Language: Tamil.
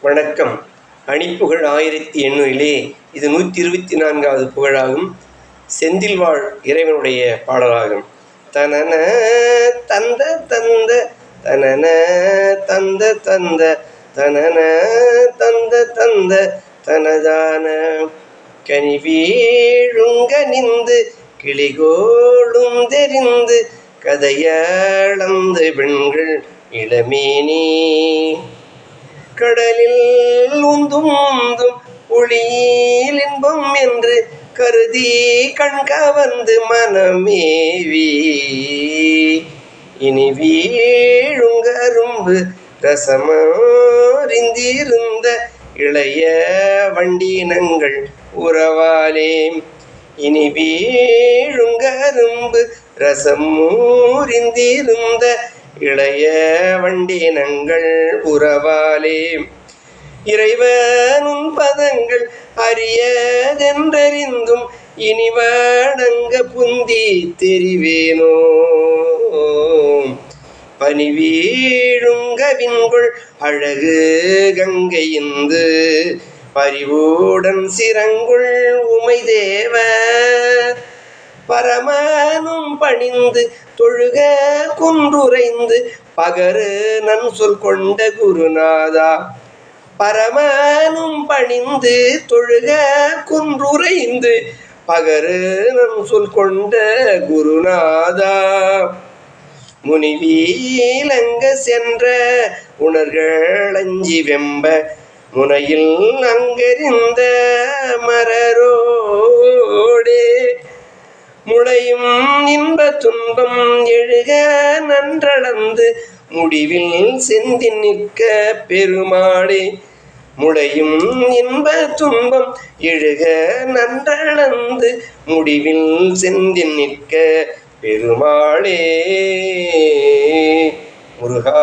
வணக்கம். அணிப்புகழ் ஆயிரத்தி எண்ணூறிலே இது நூற்றி இருபத்தி நான்காவது புகழாகும். செந்தில்வாழ் இறைவனுடைய பாடலாகும். தனன தந்த தந்த தனன தந்த தந்த தனன தந்த தந்த தனதான கனிவீழுங்க நிந்து கிளிகோளும் தெரிந்து கதையளந்து பெண்கள் இளமேனி. கடலில் உந்தும் உந்தும் ஒளியில் இன்பம் என்று கருதி கண்கவர்ந்து மனமேவி. இனி வீழுங்கரும்பு ரசமறிந்திருந்த இளைய வண்டினங்கள் உறவாலே இனி வீழுங்கரும்பு ரசமூரிந்திருந்த இளைய வண்டினங்கள் உறவாலே இறைவனும் பதங்கள் அறியதென்றறிந்தும் இனி வணங்க புந்தி தெரிவேனோ. பனி வீழுங்கவின்குள் அழகு கங்கையிந்து பரிவுடன் சிறங்குள் உமை உமைதேவ பரமனும் பணிந்து தொழுக குன்றுரைந்து பகரு நன் சொல் கொண்ட குருநாதா. பரமனும் பணிந்து தொழுக குன்றுரைந்து பகரு நன் சொல் கொண்ட குருநாதா. முனிவீலங்க சென்ற உணர்கள் அஞ்சி வெம்ப முனையில் அங்கறிந்த மரரோடே முளையும் இன்ப துன்பம் எழுக நன்றளந்து முடிவில் செந்தி நிற்க பெருமாளே. முளையும் இன்ப துன்பம் எழுக நன்றளந்து முடிவில் செந்தி நிற்க பெருமாளே. முருகா